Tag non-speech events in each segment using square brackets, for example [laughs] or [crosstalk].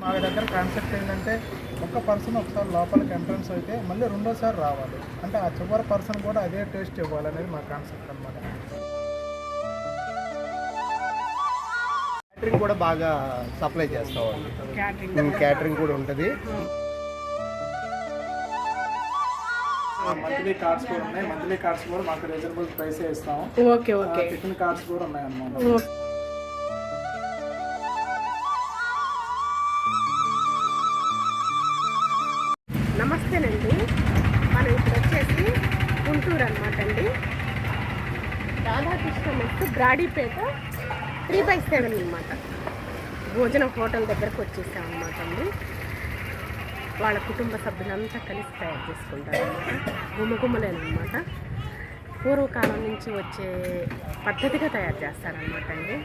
మా దగ్గర కాన్సెప్ట్ ఏంటంటే ఒక పర్సన్ ఒకసారి లోపలికి ఎంట్రన్స్ అయితే మళ్ళీ రెండోసారి రావాలి. అంటే ఆ చివరి పర్సన్ కూడా అదే టేస్ట్ ఇవ్వాలనేది మా కాన్సెప్ట్ అనమాట క్యాటరింగ్ కూడా బాగా సప్లై చేస్తామండి. క్యాటరింగ్ క్యాటరింగ్ కూడా ఉంటుంది. మంత్లీ కార్డ్స్ కూడా ఉన్నాయి. మంత్లీ కార్డ్స్ కూడా మాకు రీజనబుల్ ప్రైసే ఇస్తాం. ఓకే ఓకే టిఫిన్ కార్డ్స్ కూడా ఉన్నాయి అన్నమాట mess Brodipet three by seven అనమాట భోజనం హోటల్ దగ్గరకు వచ్చేసాం అనమాట అండి. వాళ్ళ కుటుంబ సభ్యులంతా కలిసి తయారు చేసుకుంటారు అనమాట పూర్వకాలం నుంచి వచ్చే పద్ధతిగా తయారు చేస్తారనమాట అండి.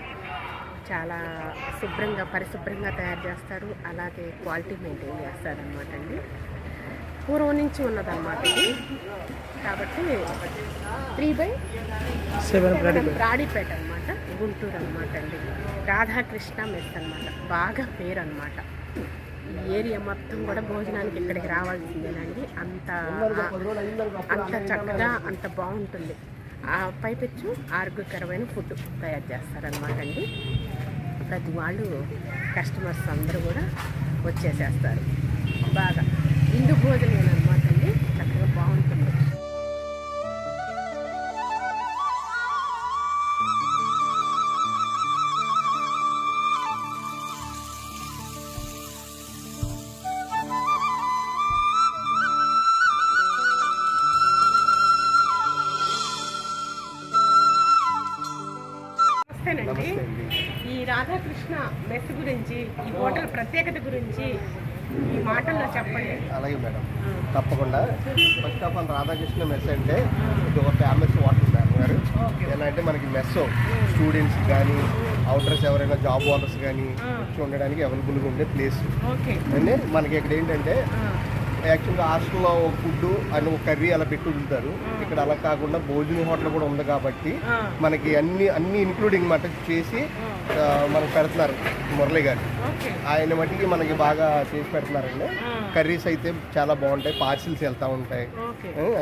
చాలా శుభ్రంగా పరిశుభ్రంగా తయారు చేస్తారు. అలాగే క్వాలిటీ మెయింటైన్ చేస్తారనమాట అండి. పూర్వం నుంచి ఉన్నదన్నమాట ఇది. కాబట్టి త్రీ బై సెవెన్ రాడిపేట అనమాట గుంటూరు అనమాట అండి. రాధాకృష్ణ మెస్ అనమాట బాగా పేరు అనమాట ఈ ఏరియా మొత్తం కూడా భోజనానికి ఇక్కడికి రావాల్సిందేనండి. అంత అంత చక్కగా అంత బాగుంటుంది. ఆ పైపెచ్చు ఆరోగ్యకరమైన ఫుడ్ తయారు చేస్తారనమాట అండి. ప్రతి వాళ్ళు కస్టమర్స్ అందరూ కూడా వచ్చేసేస్తారు. బాగా. ఇందు భోజనం అనమాట అండి. చక్కగా బాగుంటుంది. నమస్తేనండి. ఈ రాధాకృష్ణ మెస్ గురించి ఈ హోటల్ ప్రత్యేకత గురించి ఈ మాటల్లో చెప్పండి. అలాగే మేడం. తప్పకుండా. First of all Radhakrishna mess అంటే ఇది ఒక ఫేమస్ వాటర్ మేడం గారు. ఎలా అంటే మనకి మెస్ స్టూడెంట్స్ కానీ అవుటర్స్ ఎవరైనా జాబ్ వాటర్స్ కానీ వచ్చి ఉండడానికి అవైలబుల్గా ఉండే ప్లేస్ అంటే మనకి ఇక్కడ ఏంటంటే యాక్చువల్గా హాస్టల్లో ఫుడ్ అని ఒక కర్రీ అలా పెట్టి ఉంటారు. ఇక్కడ అలా కాకుండా భోజనం హోటల్ కూడా ఉంది కాబట్టి మనకి అన్ని అన్ని ఇంక్లూడింగ్ మట చేసి మనకు పెడుతున్నారు మురళి గారు. ఆయన మట్టికి మనకి బాగా చేసి పెడుతున్నారండి. కర్రీస్ అయితే చాలా బాగుంటాయి. పార్సిల్స్ వెళ్తా ఉంటాయి.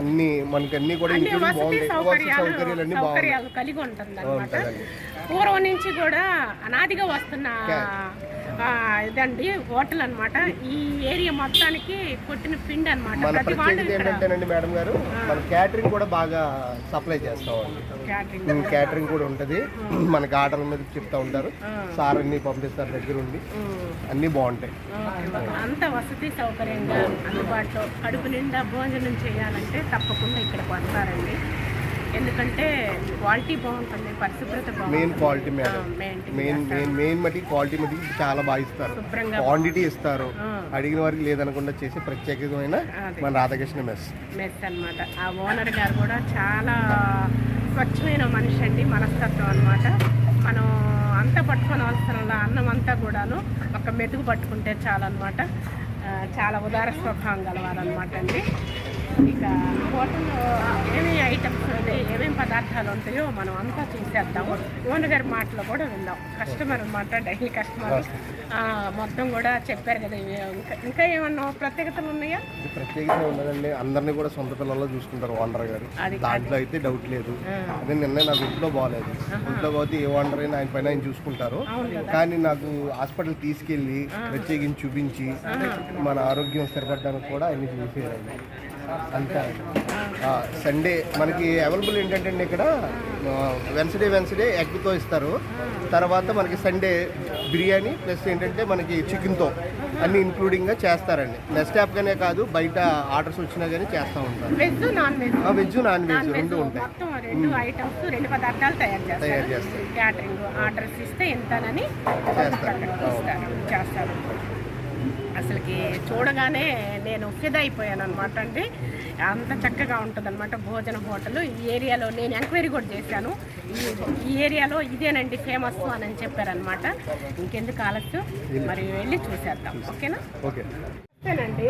అన్ని మనకి అన్ని కూడా ఇంక్లూడింగ్ బాగుంటాయి. సౌకర్యాలు అన్ని బాగుంటాయి. పూర్వం నుంచి కూడా అనాదిగా వస్తున్న ఇదండి హోటల్ అన్నమాట. ఈ ఏరియా మొత్తానికి కొట్టిన పిండి అనమాట ఏంటంటేనండి మేడం గారు మన క్యాటరింగ్ కూడా బాగా సప్లై చేస్తామండి. క్యాటరింగ్ క్యాటరింగ్ కూడా ఉంటుంది. మనకి ఆర్డర్ మీద చెప్తా ఉంటారు. సార్ అన్ని పంపిస్తారు దగ్గర ఉండి అన్నీ బాగుంటాయి. అంత వసతి సౌకర్యంగా అందుబాటులో కడుపు నిండా భోజనం చేయాలంటే తప్పకుండా ఇక్కడికి వస్తారండి. ఎందుకంటే క్వాలిటీ బాగుంటుంది పరిశుభ్రత main quality madam main main main మట్టి క్వాలిటీ మట్టి చాలా బాగా ఇస్తారు. క్వాంటిటీ ఇస్తారు. అడిగిన వారికి లేదనకుండా చేసే ప్రత్యేకమైన. మన రాధాకృష్ణ మెస్ మెస్ అన్నమాట. ఆ ఓనర్ గారు కూడా చాలా స్వచ్ఛమైన మనిషి అండి మనస్తత్వం అన్నమాట. మనం అంతా పట్టుకొని అవసరంలో అన్నం అంతా కూడాను ఒక మెతుకు పట్టుకుంటే చాలన్నమాట చాలా ఉదార స్వభావం గలవారనమాట అండి. ఇక హోటల్లో ఏమేమి ఐటమ్స్ ఏమేమి పదార్థాలు ఉంటాయో మనం అంతా చూసేద్దాము. ఓనర్ గారి మాటలో కూడా విందాం. కస్టమర్ అన్నమాట డైలీ కస్టమర్ మొత్తం కూడా చెప్పారు కదా ఇంకా ఏమన్నా ప్రత్యేకతలు ఉన్నాయా? ప్రత్యేకత ఉన్నదండి. అందరినీ కూడా సొంత పిల్లల్లో చూసుకుంటారు ఓనర్ గారు. దాంట్లో అయితే డౌట్ లేదు. అదే నిన్న నాకు ఇంట్లో బాగాలేదు ఇంట్లో పోతే ఏ ఓనర్ అయినా ఆయన పైన ఆయన చూసుకుంటారు. కానీ నాకు హాస్పిటల్ తీసుకెళ్ళి ప్రత్యేకించి చూపించి మన ఆరోగ్యం స్థిరపడడానికి కూడా ఆయన చేసేయాలండి అంతే. సండే మనకి అవైలబుల్ ఏంటంటే అండి ఇక్కడ వెన్స్డే వెన్స్డే ఎగ్తో ఇస్తారు. తర్వాత మనకి సండే బిర్యానీ ప్లస్ ఏంటంటే మనకి చికెన్తో అన్ని ఇంక్లూడింగ్గా చేస్తారండి. నెక్స్ట్ యాప్గానే కాదు బయట ఆర్డర్స్ వచ్చినా కానీ చేస్తూ ఉంటారు. Veg non veg veg non veg రెండు ఉంటాయి. మొత్తం రెండు ఐటమ్స్ రెండు పదార్థాలు తయారు తయారు చేస్తారు. చేస్తారు క్యాటరింగ్ ఆర్డర్స్ ఇస్తే ఎంతనని చేస్తారు. ఇస్తారు. చేస్తారు. అసలుకి చూడగానే నేను ఫిదా అయిపోయాను అనమాట అండి అంత చక్కగా ఉంటుంది అనమాట భోజన హోటల్. ఈ ఏరియాలో నేను ఎంక్వైరీ కూడా చేశాను. ఈ ఏరియాలో ఇదేనండి ఫేమస్ అని చెప్పారనమాట ఇంకెందుకు ఆలస్యం? మరి వెళ్ళి చూసేద్దాం. ఓకేనా? ఓకే. అంతేనండి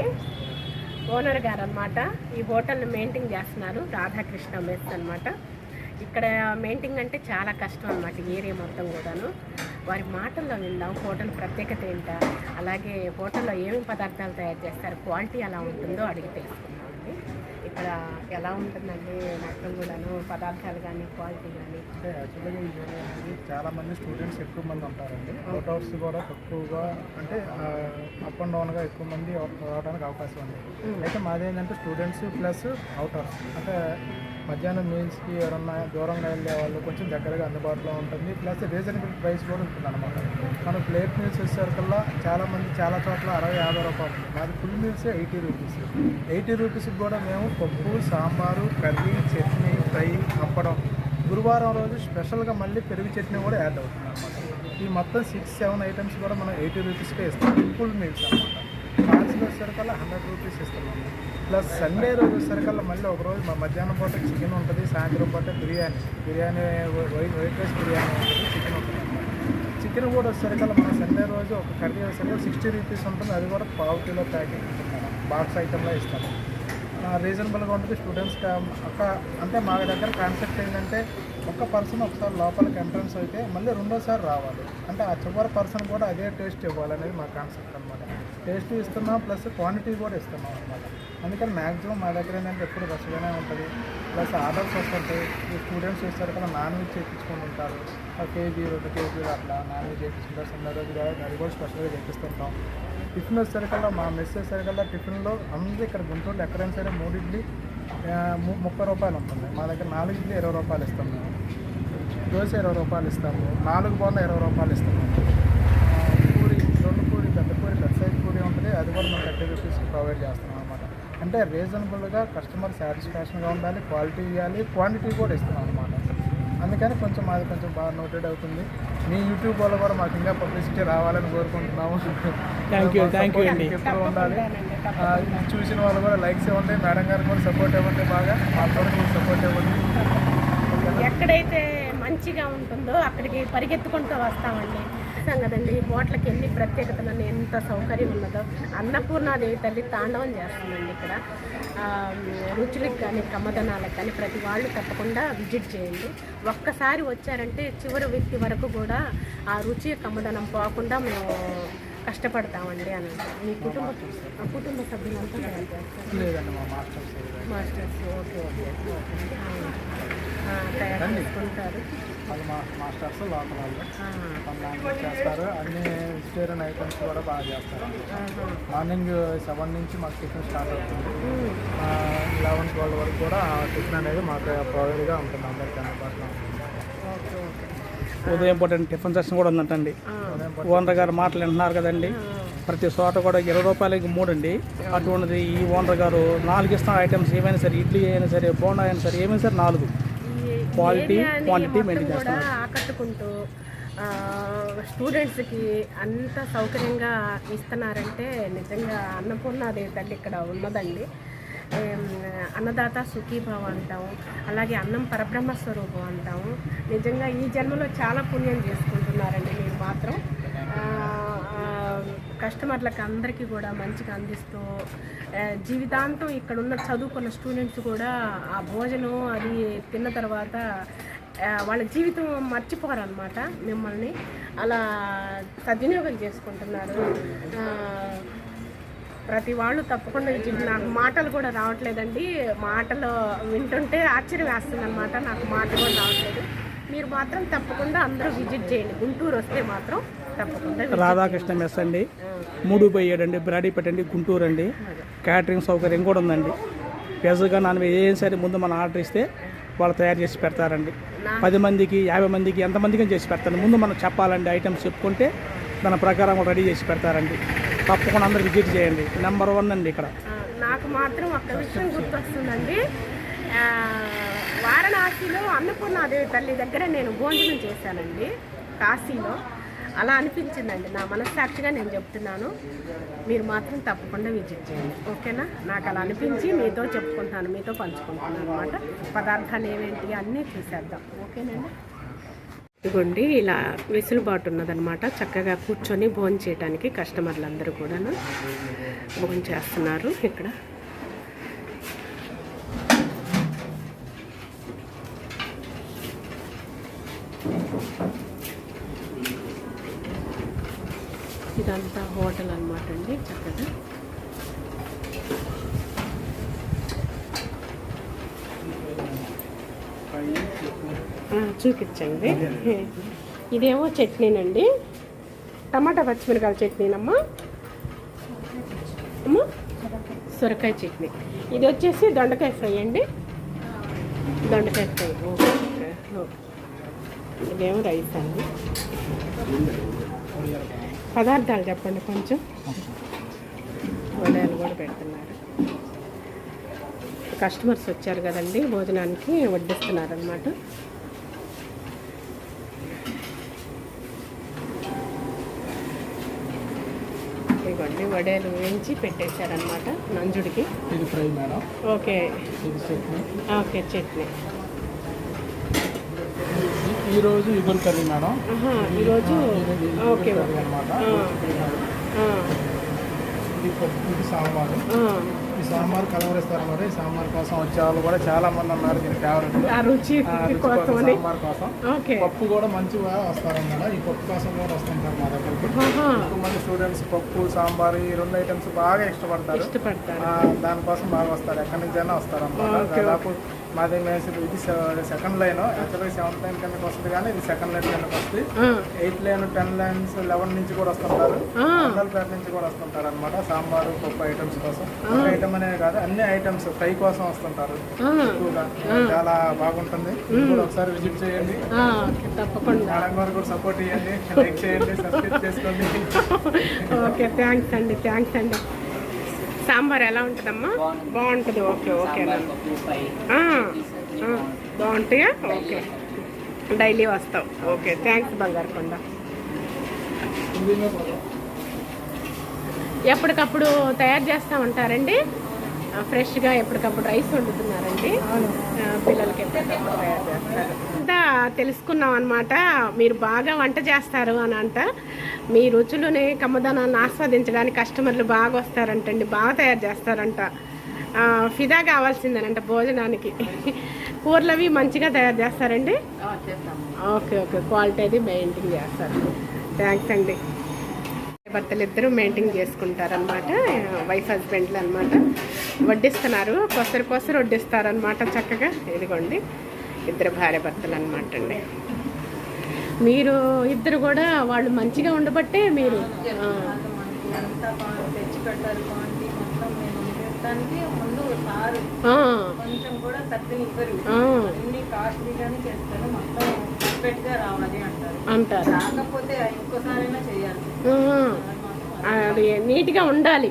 ఓనర్ గారు అనమాట ఈ హోటల్ని మెయింటైన్ చేస్తున్నారు రాధాకృష్ణ మెస్ అనమాట ఇక్కడ మెయింటింగ్ అంటే చాలా కష్టం అన్నమాట ఈ ఏరియా మొత్తం కూడాను. వారి మాటల్లో విందాం హోటల్ ప్రత్యేకత ఏంటా? అలాగే హోటల్లో ఏమేమి పదార్థాలు తయారు చేస్తారు? క్వాలిటీ ఎలా ఉంటుందో అడిగి తెలుసుకుందామండి. ఇక్కడ ఎలా ఉంటుందండి మొత్తం కూడాను? పదార్థాలు కానీ క్వాలిటీ కానీ అంటే యాక్చువల్గా ఈ ఏరియా అనేది చాలా మంది స్టూడెంట్స్ ఎక్కువ మంది ఉంటారండి. అవుట్ కూడా తక్కువగా అంటే అప్ అండ్ డౌన్గా ఎక్కువ మంది రావడానికి అవకాశం ఉంది. అయితే మాది ఏంటంటే స్టూడెంట్స్ ప్లస్ అవుట్ అంటే మధ్యాహ్నం మీల్స్కి ఎవరన్నా దూరంగా వెళ్ళే వాళ్ళు కొంచెం దగ్గరగా అందుబాటులో ఉంటుంది. ప్లస్ రీజనబుల్ ప్రైస్ కూడా ఉంటుంది అనమాట మన ప్లేట్ మీల్స్ వచ్చేసరికల్లా చాలామంది చాలా చోట్ల అరవై యాభై రూపాయలు ఉంది మాది full meals eighty rupees eighty రూపీస్కి కూడా మేము పప్పు సాంబారు కర్రీ చట్నీ ఫ్రై అప్పడం గురువారం రోజు స్పెషల్గా మళ్ళీ పెరుగు చట్నీ కూడా యాడ్ అవుతుంది అనమాట ఈ మొత్తం సిక్స్ సెవెన్ ఐటమ్స్ కూడా మనం ఎయిటీ రూపీస్కే ఇస్తాం. ఫుల్ మీల్స్ అనమాట కార్స్లో వచ్చేసరికల్లా హండ్రెడ్ రూపీస్ ఇస్తున్నాము ప్లస్ సండే రోజు వచ్చేసరికల్లా మళ్ళీ ఒక రోజు మా మధ్యాహ్నం పూట చికెన్ ఉంటుంది సాయంత్రం పూట biryani. Biryani white white rice biryani ఉంటుంది చికెన్ ఉంటుంది. చికెన్ కూడా వచ్చేసరికల్లా మన సండే రోజు ఒక కర్రీ వచ్చేసరికి సిక్స్టీ రూపీస్ ఉంటుంది. అది కూడా పావు కిలో ప్యాకెట్ బాక్స్ ఐటెంలో ఇస్తాము రీజనబుల్గా ఉంటుంది. స్టూడెంట్స్కి ఒక అంటే మా దగ్గర కాన్సెప్ట్ ఏంటంటే ఒక పర్సన్ ఒకసారి లోపలికి ఎంట్రన్స్ అయితే మళ్ళీ రెండోసారి రావాలి. అంటే ఆ చివరి పర్సన్ కూడా అదే టేస్ట్ ఇవ్వాలనేది మా కాన్సెప్ట్ అనమాట టేస్ట్ ఇస్తున్నాం ప్లస్ క్వాంటిటీ కూడా ఇస్తున్నాం అనమాట అందుకని మ్యాక్సిమం మా దగ్గర ఏంటంటే ఎప్పుడు రష్గానే ఉంటుంది. ప్లస్ ఆర్డర్స్ వస్తుంటాయి. ఈ స్టూడెంట్స్ ఇస్తారు కదా నాన్ వెజ్ చేయించుకొని ఉంటారు. కేజీ రెండు కేజీలు అట్లా నాన్ వెజ్ చేయించుకుంటారు సండే రోజు అది కూడా స్పెషల్గా చేపిస్తుంటాం. టిఫిన్ వచ్చేసరికల్లా మా మెస్ వచ్చేసరికల్లా టిఫిన్లో అందరూ ఇక్కడ గుంటూరులో ఎక్కడైనా సరే మూడు ఇడ్లీ ము- ముప్పై రూపాయలు ఉంటుంది. మా దగ్గర నాలుగు ఇడ్లీ ఇరవై రూపాయలు ఇస్తాం మేము దోశ ఇరవై రూపాయలు ఇస్తాము. నాలుగు బోండా ఇరవై రూపాయలు ఇస్తాము ఆ, పూరి రెండు పూరి పెద్ద పూరి పెద్ద సైజ్ పూరి ఉంటుంది అది కూడా మనం థర్టీ రూపీస్కి ప్రొవైడ్ చేస్తున్నాం అనమాట అంటే రీజనబుల్గా కస్టమర్ సాటిస్ఫాక్షన్గా ఉండాలి క్వాలిటీ ఇవ్వాలి క్వాంటిటీ కూడా ఇస్తున్నాం అనమాట అందుకని కొంచెం మాది కొంచెం బాగా నోటెడ్ అవుతుంది. మీ యూట్యూబ్ వల్ల కూడా మాకు ఇంకా పబ్లిసిటీ రావాలని కోరుకుంటున్నాము. Thank you అండి. ఎప్పుడు ఉండాలి. చూసిన వాళ్ళు కూడా లైక్స్ ఇవ్వండి మేడం గారికి కూడా సపోర్ట్ ఇవ్వండి బాగా. మాకు కూడా మీరు సపోర్ట్ ఇవ్వండి? ఎక్కడైతే మంచిగా ఉంటుందో అక్కడికి పరిగెత్తుకుంటూ వస్తామండి. చూసాం కదండి. హోటల్కి వెళ్ళి ప్రత్యేకతలను ఎంత సౌకర్యం ఉన్నదో అన్నపూర్ణాదేవి తల్లి తాండవం చేస్తుందండి ఇక్కడ. రుచులకు కానీ కమ్మదనాలకు కానీ ప్రతి వాళ్ళు తప్పకుండా విజిట్ చేయండి. ఒక్కసారి వచ్చారంటే చివరి వ్యక్తి వరకు కూడా ఆ రుచి కమ్మదనం పోకుండా మేము కష్టపడతామండి అని. మీ కుటుంబ ఆ కుటుంబ సభ్యులంతా మాస్టర్స్ ఓకే ఓకే. తయారు చేసుకుంటారు. అది మా మాస్టర్స్ లోపల వాళ్ళు. వాళ్ళు చేస్తారు. అన్ని వెజిటేరియన్ ఐటమ్స్ కూడా బాగా చేస్తారు. మార్నింగ్ సెవెన్ నుంచి మాకు టిఫిన్ స్టార్ట్ అవుతుంది. లెవెన్ ట్వెల్వ్ వరకు కూడా టిఫిన్ అనేది మాకు ప్రొవైడ్గా ఉంటుంది అందరికీ అందుబాటులో ఉదయం పూట టిఫిన్ సెక్షన్ కూడా ఉందంటండి. ఓనర్ గారు మాటలు వింటున్నారు కదండి. ప్రతి చోట కూడా ఇరవై రూపాయలకి మూడు అండి అటువంటిది ఈ ఓనర్ గారు నాలుగు ఇస్తున్న ఐటమ్స్ ఏమైనా సరే ఇడ్లీ అయినా సరే బోండా అయినా సరే ఏమైనా సరే నాలుగు. Quantity మొత్తం maintain కూడా ఆకట్టుకుంటూ స్టూడెంట్స్కి అంత సౌకర్యంగా ఇస్తున్నారంటే నిజంగా అన్నపూర్ణాదేవి తల్లి ఇక్కడ ఉన్నదండి. అన్నదాత సుఖీభావ అంటాము అలాగే అన్నం పరబ్రహ్మ స్వరూపం అంటాము నిజంగా ఈ జన్మలో చాలా పుణ్యం చేసుకుంటున్నారండి మీరు మాత్రం. కస్టమర్లకు అందరికీ కూడా మంచిగా అందిస్తూ జీవితాంతం ఇక్కడ ఉన్న చదువుకున్న స్టూడెంట్స్ కూడా ఆ భోజనం అది తిన్న తర్వాత వాళ్ళ జీవితం మర్చిపోరనమాట మిమ్మల్ని. అలా సద్వినియోగం చేసుకుంటున్నారు. ప్రతి వాళ్ళు తప్పకుండా నాకు మాటలు కూడా రావట్లేదండి. మాటలు వింటుంటే ఆశ్చర్యం వేస్తుంది అనమాట నాకు మాట కూడా రావట్లేదు. మీరు మాత్రం తప్పకుండా అందరూ విజిట్ చేయండి. గుంటూరు వస్తే మాత్రం తప్పకుండా రాధాకృష్ణ మెస్ అండి. మూడు బై ఏడు అండి బ్రాడీపేట అండి గుంటూరు అండి క్యాటరింగ్ సౌకర్యం కూడా ఉందండి. వెజ్గా నాన్ వెజ్ ఏం సరే ముందు మనం ఆర్డర్ ఇస్తే వాళ్ళు తయారు చేసి పెడతారండి. పది మందికి యాభై మందికి ఎంతమందికి చేసి పెడతారు. ముందు మనం చెప్పాలండి ఐటమ్స్ చెప్పుకుంటే దాని ప్రకారం కూడా రెడీ చేసి పెడతారండి. తప్పకుండా అందరు విజిట్ చేయండి. నెంబర్ వన్ అండి ఇక్కడ. నాకు మాత్రం ఒక్క విషయం గుర్తొస్తుందండి. ఆ, వారణాసిలో అన్నపూర్ణాదేవి తల్లి దగ్గర నేను భోజనం చేశానండి. కాశీలో. అలా అనిపించిందండి. నా మనస్సాక్షిగా నేను చెప్తున్నాను. మీరు మాత్రం తప్పకుండా విజిట్ చేయండి. ఓకేనా? నాకు అలా అనిపించి మీతో చెప్పుకుంటాను మీతో పంచుకుంటున్నాను అనమాట పదార్థాలు ఏమేంటి అన్నీ చూసేద్దాం. ఓకేనండి? ఇదిగోండి ఇలా వెసులుబాటు ఉన్నదనమాట చక్కగా కూర్చొని భోజనం చేయడానికి కస్టమర్లు అందరూ కూడాను భోజనం చేస్తున్నారు ఇక్కడ. ఇదంతా హోటల్ అనమాట అండి చక్కగా. చూపించండి. ఇదేమో చట్నీనండి. టమాటా పచ్చిమిరకాయల చట్నీనమ్మా. అమ్మా సొరకాయ చట్నీ. ఇది వచ్చేసి దొండకాయ ఫ్రై అండి. దొండకాయ ఫ్రై. Okay okay okay. ఇదేమో రైస్ అండి. పదార్థాలు చెప్పండి కొంచెం. వడయాలు కూడా పెడుతున్నారు. కస్టమర్స్ వచ్చారు కదండి భోజనానికి వడ్డిస్తున్నారు అనమాట ఇదిగోండి వడయాలు వేయించి పెట్టేశారనమాట నంజుడికి. ఇది fry madam. Okay. Okay chutney. ఈ రోజు ఇగురు కర్రీ మేడం. ఆహా, ఈరోజు? ఓకే అనమాట ఇది సాంబారు. ఈ సాంబార్ కలవరిస్తారు మరి. ఈ సాంబార్ కోసం వచ్చే వాళ్ళు కూడా చాలా మంది ఉన్నారు దీని ఫేవరెట్ రుచి సాంబార్ కోసం. పప్పు కూడా మంచిగా వస్తారన్నమాట ఈ పప్పు కోసం కూడా వస్తుంటారు మా దగ్గరికి. ఆహా, ఎక్కువ మంది స్టూడెంట్స్ పప్పు సాంబార్ ఈ రెండు ఐటమ్స్ బాగా ఇష్టపడతారు. దానికోసం బాగా వస్తారు. ఎక్కడి నుంచి అయినా వస్తారు అన్నమాట. దాదాపు మాది మేసి ఇది సెకండ్ లైన్ యాక్చువల్గా సెవెంత్ లైన్ కిందకి వస్తుంది కానీ ఇది సెకండ్ లైన్ కిందకి వస్తుంది. Eighth line ten lines eleven నుంచి కూడా వస్తుంటారు. పేట నుంచి కూడా వస్తుంటారు అనమాట సాంబారు పప్పు ఐటమ్స్ కోసం. ఐటమ్ అనే కాదు అన్ని ఐటమ్స్ ఫ్రై కోసం వస్తుంటారు. ఎక్కువగా. చాలా బాగుంటుంది. ఒకసారి విజిట్ చేయండి. తప్పకుండా. గారు కూడా సపోర్ట్ [laughs] చేయండి లైక్ చేయండి సబ్స్క్రైబ్ చేసుకోండి. [laughs] ఓకే థ్యాంక్స్ అండి థ్యాంక్స్ అండి. సాంబార్ ఎలా ఉంటుందమ్మా? బాగుంటుంది. ఓకే ఓకే బాగుంటాయా? ఓకే. డైలీ వస్తావు ఓకే థ్యాంక్స్ బంగారు కొండ. ఎప్పటికప్పుడు తయారు చేస్తూ ఉంటారండి. ఫ్రెష్గా ఎప్పటికప్పుడు రైస్ వండుతున్నారండి. పిల్లలకి ఎప్పటికప్పుడు తయారు చేస్తారు. అంతా తెలుసుకున్నాం అనమాట మీరు బాగా వంట చేస్తారు అని అంట. మీ రుచులని కమ్మదనాన్ని ఆస్వాదించడానికి కస్టమర్లు బాగా వస్తారంటండి బాగా తయారు చేస్తారంట. ఫిదా కావాల్సిందేనంట భోజనానికి. కూరలు అవి మంచిగా తయారు చేస్తారండి? Okay okay. క్వాలిటీ అది మెయింటైన్ చేస్తారు. థ్యాంక్స్ అండి. భర్తలు ఇద్దరు మెయింటైన్ చేసుకుంటారనమాట వైఫ్ హస్బెండ్లు అనమాట వడ్డిస్తున్నారు. కొసరు కొసరు వడ్డిస్తారనమాట చక్కగా. ఇదిగోండి. ఇద్దరు భార్య భర్తలు అనమాట అండి. మీరు ఇద్దరు కూడా వాళ్ళు మంచిగా ఉండబట్టే మీరు అంటారు. అది నీట్గా ఉండాలి.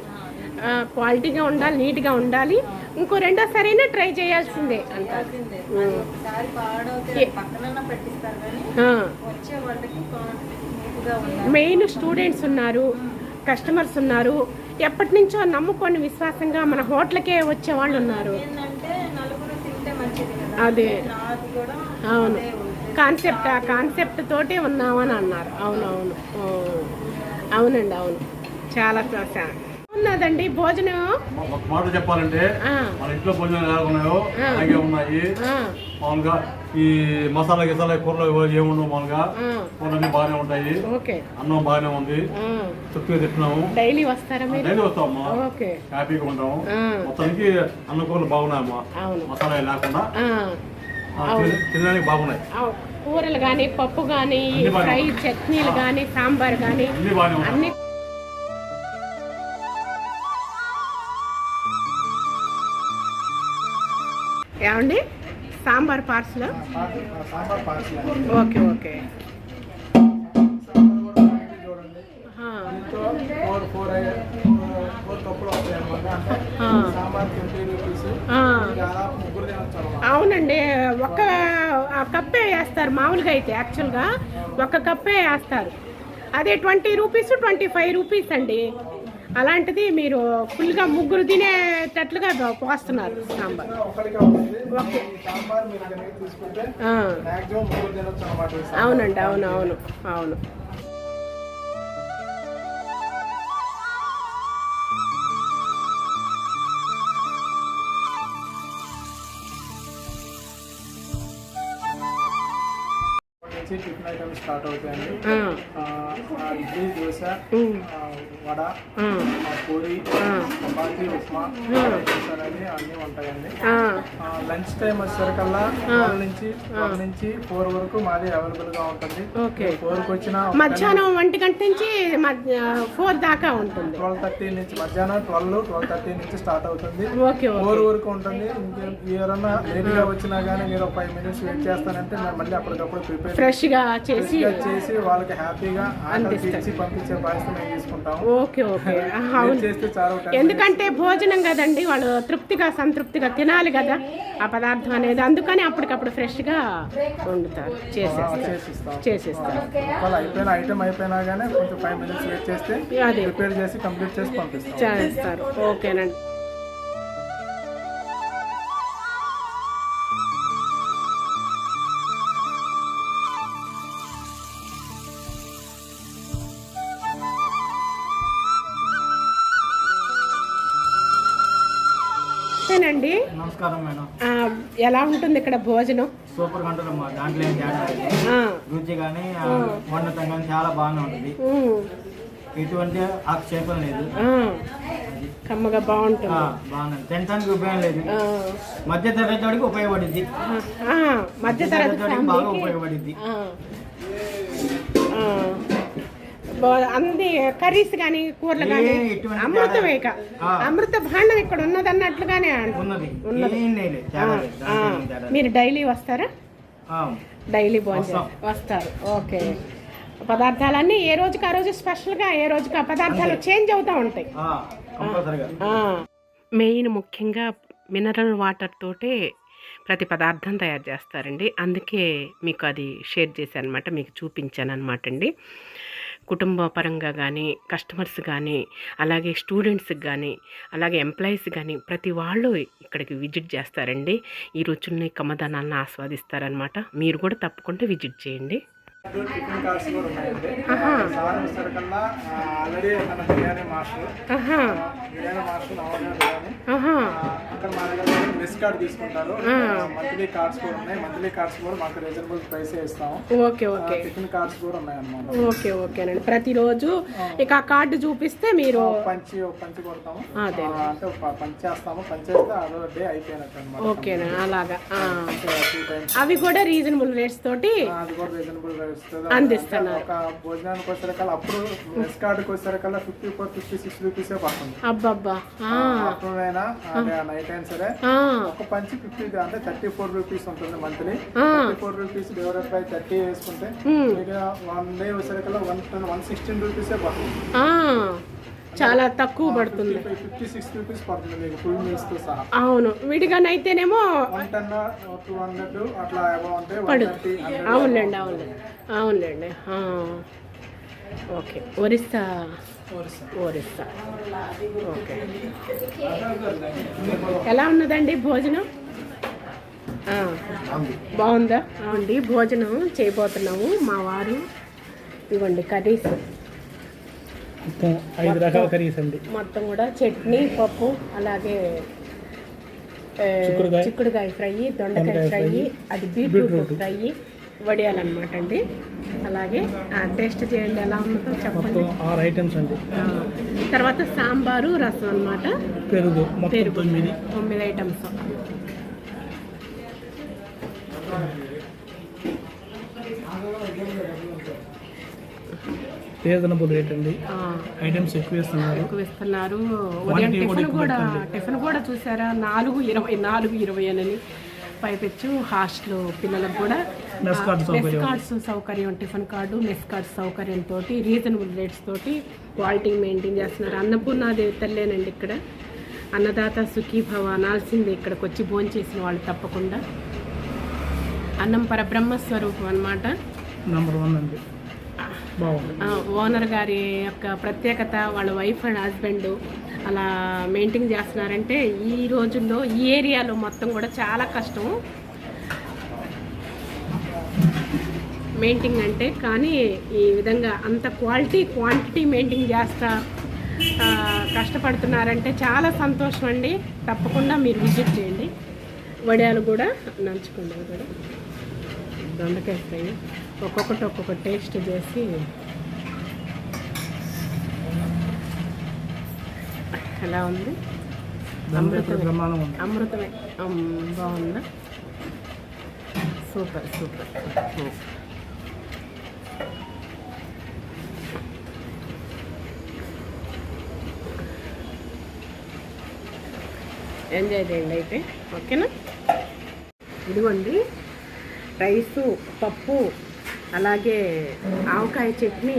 క్వాలిటీగా ఉండాలి నీట్గా ఉండాలి. ఇంకో రెండోసారి అయినా ట్రై చేయాల్సిందే. ఉండాలి. మెయిన్ స్టూడెంట్స్ ఉన్నారు కస్టమర్స్ ఉన్నారు. ఎప్పటి నుంచో నమ్ముకొని విశ్వాసంగా మన హోటల్కే వచ్చే వాళ్ళు ఉన్నారు. అదే. అవును. కాన్సెప్ట్ ఆ కాన్సెప్ట్ తోటే ఉన్నామని అన్నారు. అవునవును. అవునండి అవును. చాలా ఉన్నదండి భోజనం? ఒక మాట చెప్పాలంటే మన ఇంట్లో భోజనాలు ఎలా ఉన్నాయో. అలాగే ఉన్నాయి. మామూలుగా ఈ మసాలా గిసాలా కూరలు ఏముండవు మామూలుగా ఆ, కూరలు బాగానే ఉంటాయి. ఓకే. అన్నం బాగానే ఉంది. తృప్తిగా తింటున్నాము. డైలీ వస్తారా డైలీ వస్తామమ్మా. హ్యాపీగా ఉంటాము. మొత్తానికి అన్నం కూరలు బాగున్నాయమ్మా. మసాలా లేకుండా తినడానికి బాగున్నాయి. కూరలు కానీ పప్పు కానీ ఫ్రై చట్నీలు కానీ సాంబార్ కానీ అన్ని ఏమండి? సాంబార్ పార్సల్? Okay okay. అవునండి. ఒక ఆ కప్పే వేస్తారు మామూలుగా అయితే యాక్చువల్గా. ఒక కప్పే వేస్తారు. అదే twenty rupees twenty five rupees అండి. అలాంటిది మీరు ఫుల్గా ముగ్గురు తినేటట్లుగా పోస్తున్నారు సాంబార్. అవునండి అవును అవును అవును. స్టార్ట్ అవుతాయండి. ఇడ్లీ దోశ వడ పూరి. చపాతీ ఉప్మా అనేది అన్నీ ఉంటాయండి. లంచ్ టైం వచ్చేసరికల్లా ట్వెల్వ్ నుంచి ట్వెల్వ్ నుంచి ఫోర్ వరకు మాది అవైలబుల్గా ఉంటుంది ఫోర్కి వచ్చిన మధ్యాహ్నం ఒంటి గంట నుంచి ఫోర్ దాకా ఉంటుంది. ట్వెల్వ్ థర్టీ నుంచి మధ్యాహ్నం ట్వెల్వ్ ట్వెల్వ్ థర్టీ నుంచి స్టార్ట్ అవుతుంది. ఫోర్ వరకు ఉంటుంది. ఎవరన్నా లేట్గా వచ్చినా కానీ మీరు ఫైవ్ మినిట్స్ వెయిట్ చేస్తానంటే మళ్ళీ అప్పటికప్పుడు ప్రిపేర్ ఫ్రెష్గా చేసి చేసి వాళ్ళకి హ్యాపీగా పంపించే బాధ్యత మేము తీసుకుంటాము ఓకే అవును. ఎందుకంటే భోజనం కదండి వాళ్ళు తృప్తిగా సంతృప్తిగా తినాలి కదా. ఆ పదార్థం అనేది అందుకని అప్పటికప్పుడు ఫ్రెష్గా వండుతారు చేసేస్తారు చేసిస్తాం. చేసేస్తారు. ఒకవేళ అయిపోయిన ఐటమ్ అయిపోయినా కానీ కొంచెం ఫైవ్ మినిట్స్ వెయిట్ చేస్తే అదే. ప్రిపేర్ చేసి కంప్లీట్ చేసి చేస్తారు. ఓకేనండి. అంతేనండి నమస్కారం మేడం. ఎలా ఉంటుంది ఇక్కడ భోజనం? సూపర్ కంట్రోల్ దాంట్లో ఏం తేడా లేదు. ఆ, రుచి కానీ వండటం కానీ చాలా బాగానే ఉంటుంది. ఉమ్, ఎటువంటి ఆక్షేపం లేదు. ఆ, కమ్మగా బాగుంటుంది. ఆ, బాగుంది. తినడానికి ఉపయోగం లేదు. ఆ, మధ్య తరగతి వాడికి ఉపయోగపడింది ఆ, మధ్య తరగతి వాడికి బాగా ఫ్యామిలీకి ఉపయోగపడింది ఆ. ఆ. అన్ని కర్రీస్ కానీ కూరలు కానీ అమృతమే. అమృత భాండం ఇక్కడ ఉన్నది. అన్నట్లుగానే. మీరు డైలీ వస్తారా? ఆ, డైలీ భోజనం వస్తాం. వస్తారు. ఓకే. పదార్థాలన్నీ ఏ రోజుకి ఆ రోజు స్పెషల్గా ఏ రోజుకి ఆ పదార్థాలు చేంజ్ అవుతూ ఉంటాయి. మెయిన్ ముఖ్యంగా మినరల్ వాటర్ తోటే ప్రతి పదార్థం తయారు చేస్తారండి. అందుకే మీకు అది షేర్ చేశాను అనమాట మీకు చూపించాను అనమాట అండి. కుటుంబ పరంగా కానీ కస్టమర్స్ కానీ అలాగే స్టూడెంట్స్కి కానీ అలాగే ఎంప్లాయీస్ కానీ ప్రతి వాళ్ళు ఇక్కడికి విజిట్ చేస్తారండి. ఈ రుచుల్ని కమ్మదనాలను ఆస్వాదిస్తారనమాట మీరు కూడా తప్పకుండా విజిట్ చేయండి. టిఫిన్ కార్డ్స్ కూడా ఉన్నాయండి. ఆహా. సార్ వచ్చేసరికల్లా ఆల్రెడీ మన బిర్యానీ మాస్టర్. ఆహా. బిర్యానీ మాస్టర్ నవోదయ బిర్యానీ ఆహా. ఆ, అక్కడ మా దగ్గర మిస్ కార్డ్ తీసుకుంటారు. మంత్లీ కార్డ్స్ కూడా ఉన్నాయి. మంత్లీ కార్డ్స్ కూడా మాకు రీజనబుల్ ప్రైస్ ఇస్తాము. Okay okay. టిఫిన్ కార్డ్స్ కూడా ఉన్నాయన్నమాట. ఓకే ఓకేనండి ప్రతిరోజు ఇక ఆ కార్డు చూపిస్తే మీరు పంచి పంచి కొడతాము. అదే. ఆ, అంటే ఒక పంచి చేస్తాము. పంచి చేస్తే ఆ రోజు డే అయిపోయినట్టు అనమాట ఓకేనా అలాగా. అవి కూడా రీజనబుల్ రేట్స్ తోటి అది కూడా రీజనబుల్ ఇస్తుంది అందిస్తున్నారు. భోజనానికి వచ్చేసరికల్లా అప్పుడు మెస్ కార్డుకి వచ్చేసరికల్లా ఫిఫ్టీ ఫోర్ ఫిఫ్టీ సిక్స్ రూపీసే పడుతుంది? అబ్బబ్బా. ఆఫ్టర్నూన్ అయినా నైట్ అయినా సరే. ఒక పంచి ఫిఫ్టీ అంటే థర్టీ ఫోర్ రూపీస్ ఉంటుంది monthly. Thirty four rupees divided by thirty వేసుకుంటే వన్ డే వచ్చేసరికల్లా వన్ వన్ సిక్స్టీన్ రూపీసే పడుతుంది? చాలా తక్కువ పడుతుంది. పడుతుంది అవును. విడిగానైతేనేమో వన్ టెన్ టూ హండ్రెడ్ అట్లా ఏమో ఉంటే వన్ పడు. థర్టీ అవునులేండి అవునులేండి. అవునులేండి. ఓకే. ఒరిస్సా. ఒరిస్సా. ఓకే. ఎలా ఉన్నదండి భోజనం? ఆ, బాగుందా. అండి భోజనం చేయబోతున్నాము మా వారు. ఇవ్వండి కర్రీస్. మొత్తం ఐదు రకాల కర్రీస్ అండి. మొత్తం కూడా చట్నీ పప్పు అలాగే చిక్కుడుకాయ. ఫ్రై దొండకాయ ఫ్రై అది బీట్రూట్. ఫ్రై వడియాలన్నమాట అండి. అలాగే టేస్ట్ చేయండి ఎలా ఉందో చెప్పండి. ఆరు ఐటమ్స్ అండి. తర్వాత సాంబారు రసం అన్నమాట. పెరుగు పెరుగు తొమ్మిది. తొమ్మిది ఐటమ్స్. రీజనబుల్ రేట్ అండి ఐటమ్స్ ఎక్కువ ఇస్తున్నారు ఎక్కువ ఇస్తున్నారు ఉదయం Quantity కూడా టిఫిన్ కూడా. టిఫిన్ కూడా చూసారా? నాలుగు ఇరవై నాలుగు ఇరవై అని పైపెచ్చు హాస్టల్ పిల్లలకు కూడా. మెస్ కార్డ్స్ సౌకర్యం. టిఫిన్ కార్డు మెస్ కార్డ్ సౌకర్యం తోటి రీజనబుల్ రేట్స్ తోటి క్వాలిటీ మెయింటైన్ చేస్తున్నారు. అన్నపూర్ణాదేవి తల్లేనండి ఇక్కడ. అన్నదాత సుఖీభవ అనాల్సిందే ఇక్కడికి వచ్చి భోజనం చేసిన వాళ్ళు తప్పకుండా. అన్నం పరబ్రహ్మ స్వరూపం అన్నమాట. నెంబర్ వన్ అండి. ఓనర్ గారి యొక్క ప్రత్యేకత వాళ్ళ వైఫ్ అండ్ హస్బెండ్ అలా మెయింటైన్ చేస్తున్నారంటే ఈ రోజుల్లో ఈ ఏరియాలో మొత్తం కూడా చాలా కష్టం. మెయింటైన్ అంటే కానీ ఈ విధంగా అంత క్వాలిటీ క్వాంటిటీ మెయింటైన్ చేస్తా కష్టపడుతున్నారంటే చాలా సంతోషం అండి. తప్పకుండా మీరు విజిట్ చేయండి. వడియాలు కూడా నంచుకోండి. కూడా దొండకాయ ఫ్రై. ఒక్కొక్కటి ఒక్కొక్క టేస్ట్ చేసి ఎలా ఉంది? అమృతమే. ఉంది. అమృతమే. అమ్, బాగుందా? Super super. ఎంజాయ్ చేయండి అయితే. ఓకేనా? ఇదిగోండి. రైసు పప్పు అలాగే ఆవకాయ చట్నీ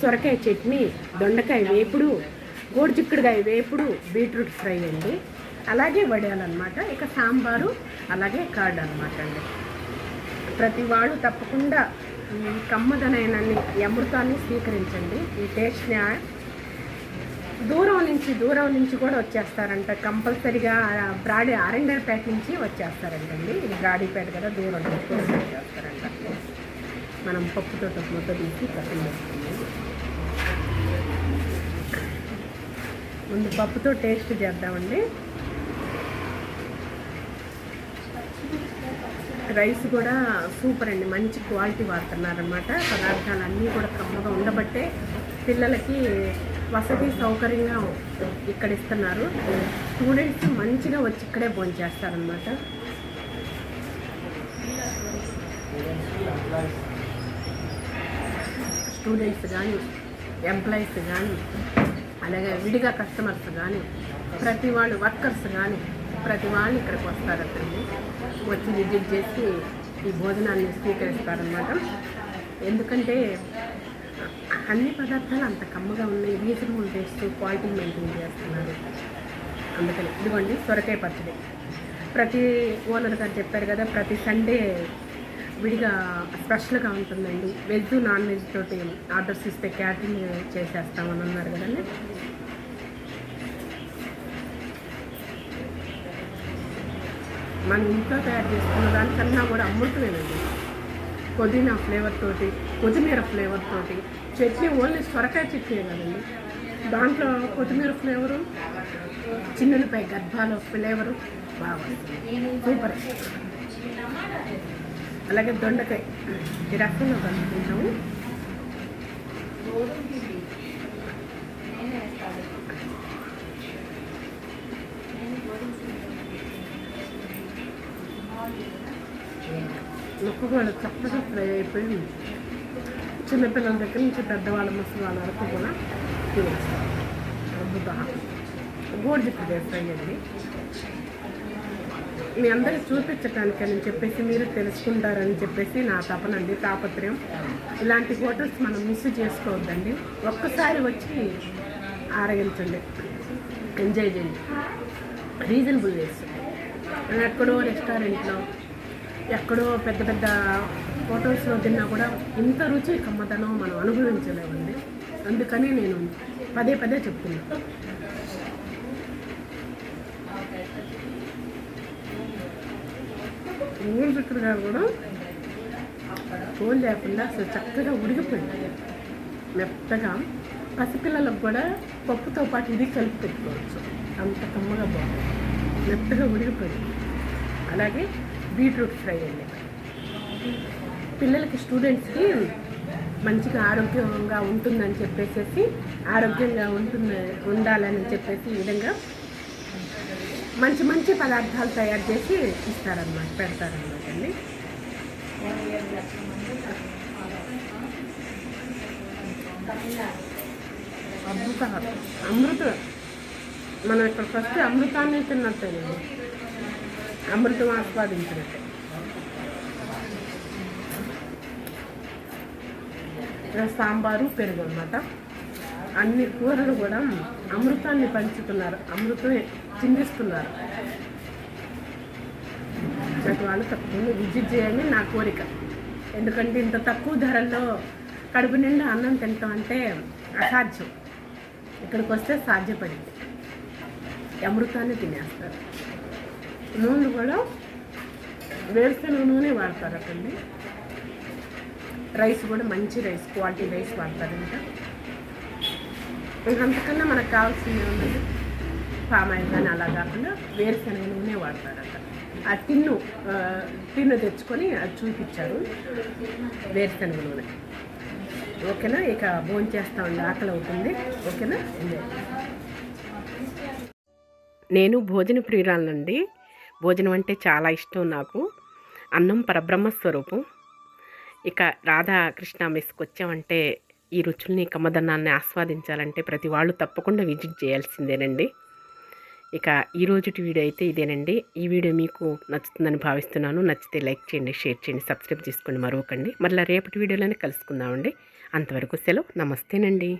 సొరకాయ చట్నీ దొండకాయ వేపుడు గోడుచిక్కుడుకాయ వేపుడు బీట్రూట్ ఫ్రై అండి. అలాగే వడియాలన్నమాట ఇక సాంబారు అలాగే కార్డ్ అనమాట అండి. ప్రతి వాడు తప్పకుండా ఈ కమ్మదనైనన్ని ఈ అమృతాన్ని స్వీకరించండి. ఈ టేస్ట్ని దూరం నుంచి దూరం నుంచి కూడా వచ్చేస్తారంట. కంపల్సరిగా బ్రాడీ ఆరంగర్పేట నుంచి వచ్చేస్తారంటండి. ఇది బ్రాడీపేట కదా దూరం నుంచి వచ్చేస్తారంట. మనం పప్పుతో టమాటో తీసి పక్కన వేసుకుందాం ముందు పప్పుతో టేస్ట్ చేద్దామండి. రైస్ కూడా సూపర్ అండి. మంచి క్వాలిటీ వాడుతున్నారనమాట పదార్థాలు అన్నీ కూడా కమ్మగా ఉండబట్టే పిల్లలకి వసతి సౌకర్యంగా ఇక్కడ ఇస్తున్నారు స్టూడెంట్స్ మంచిగా వచ్చి ఇక్కడే భోంచేస్తారనమాట స్టూడెంట్స్ కానీ ఎంప్లాయీస్ కానీ అలాగే విడిగా కస్టమర్స్ కానీ ప్రతి వాళ్ళు వర్కర్స్ కానీ ప్రతి వాళ్ళు ఇక్కడికి వస్తారు అతన్ని వచ్చి విజిట్ చేసి ఈ భోజనాన్ని స్వీకరిస్తారనమాట ఎందుకంటే అన్ని పదార్థాలు అంత కమ్మగా ఉన్నాయి. రీజనబుల్ టేస్ట్ క్వాలిటీ మెయింటైన్ చేస్తున్నారు. అందుకని ఇదిగోండి సొరకాయ పచ్చడి. ప్రతి ఓనర్ గారు చెప్పారు కదా ప్రతి సండే విడిగా స్పెషల్గా ఉంటుందండి. వెజ్ నాన్ వెజ్ తోటి ఆర్డర్స్ ఇస్తే క్యాటరింగ్ చేసేస్తామని అన్నారు కదండి. మనం ఇంట్లో తయారు చేసుకున్న దానికన్నా కూడా అమృతమేనండి. పుదీనా ఫ్లేవర్ తోటి కొత్తిమీర ఫ్లేవర్ తోటి చట్నీ ఓన్లీ సొరకాయ చట్నీ కదండి. దాంట్లో కొత్తిమీర ఫ్లేవరు చిన్నలపై గర్భాలు ఫ్లేవరు బాగుంది సూపర్. అలాగే దొండకాయ. ఈ రకంలో కలుపుకుంటాము. ముక్కు కూడా చక్కగా ఫ్రై అయిపోయి చిన్నపిల్లల దగ్గర నుంచి పెద్దవాళ్ళ ముసలి వాళ్ళ వరకు కూడా తినేస్తారు అద్భుతంగా గోడిజిక్కుడే ఫ్రై అండి. మీ అందరికి చూపించటానికని చెప్పేసి మీరు తెలుసుకుంటారని చెప్పేసి నా తపనండి తాపత్రయం. ఇలాంటి హోటల్స్ మనం మిస్ చేసుకోవద్దండి. ఒక్కసారి వచ్చి ఆరగించండి. ఎంజాయ్ చేయండి. రీజనబుల్ రేట్స్ ఎక్కడో రెస్టారెంట్లో ఎక్కడో పెద్ద పెద్ద హోటల్స్లో తిన్నా కూడా ఇంత రుచి కమ్మతనం మనం అనుభవించలేమండి. అందుకని నేను పదే పదే చెప్తున్నాను. ఊరు చిక్కుడుగా కూడా తోలు లేకుండా అసలు చక్కగా ఉడికిపోయింది. మెత్తగా పసిపిల్లలకు కూడా పప్పుతో పాటు ఇది కలిపి పెట్టుకోవచ్చు. అంత కమ్మగా బాగుంది. మెత్తగా ఉడికిపోయింది. అలాగే బీట్రూట్ ఫ్రై అండి. పిల్లలకి స్టూడెంట్స్కి మంచిగా ఆరోగ్యంగా ఉంటుందని చెప్పేసి ఆరోగ్యంగా ఉంటుంది ఉండాలని చెప్పేసి ఈ విధంగా మంచి మంచి పదార్థాలు తయారు చేసి ఇస్తారన్నమాట పెడతారన్నమాట అండి. అమృత అమృత మనం ఇక్కడ ఫస్ట్ అమృతాన్ని తిన్నట్టేనండి అమృతం ఆస్వాదించినట్టు. సాంబారు పెరుగు అన్నమాట. అన్ని కూరలు కూడా అమృతాన్ని పంచుతున్నారు. అమృతం చిందిస్తున్నారు. ప్రతి వాళ్ళు తప్పకుండా విజిట్ చేయాలని నా కోరిక. ఎందుకంటే ఇంత తక్కువ ధరల్లో కడుపు నిండా అన్నం తింటాం అంటే అసాధ్యం. ఇక్కడికి వస్తే సాధ్యపడింది. అమృతాన్ని తినేస్తారు. నూనె కూడా వేరుశనగ నూనె వాడతారు అక్కడ రైస్ కూడా మంచి రైస్ క్వాలిటీ రైస్ వాడతారంట. ఇంకా అంతకన్నా మనకు కావాల్సింది పామ్ ఆయిల్ కానీ అలా కాకుండా వేరుశనగ నూనె వాడతారట ఆ టిన్ను టిన్ను తెచ్చుకొని అది చూపించారు వేరుశనగ నూనె ఓకేనా? ఇక భోజనం చేస్తా ఉండే ఆకలి అవుతుంది. ఓకేనా? నేను భోజన ప్రియురాలనండి. భోజనం అంటే చాలా ఇష్టం నాకు. అన్నం పరబ్రహ్మ స్వరూపం. ఇక రాధాకృష్ణ మెస్కి వచ్చామంటే ఈ రుచుల్ని కమ్మదన్నాన్ని ఆస్వాదించాలంటే ప్రతి వాళ్ళు తప్పకుండా విజిట్ చేయాల్సిందేనండి. ఇక ఈ రోజుటి వీడియో అయితే ఇదేనండి. ఈ వీడియో మీకు నచ్చుతుందని భావిస్తున్నాను. నచ్చితే లైక్ చేయండి షేర్ చేయండి సబ్స్క్రైబ్ చేసుకోండి మరొకండి మరలా రేపటి వీడియోలోనే కలుసుకుందామండి. అంతవరకు సెలవు. నమస్తేనండి.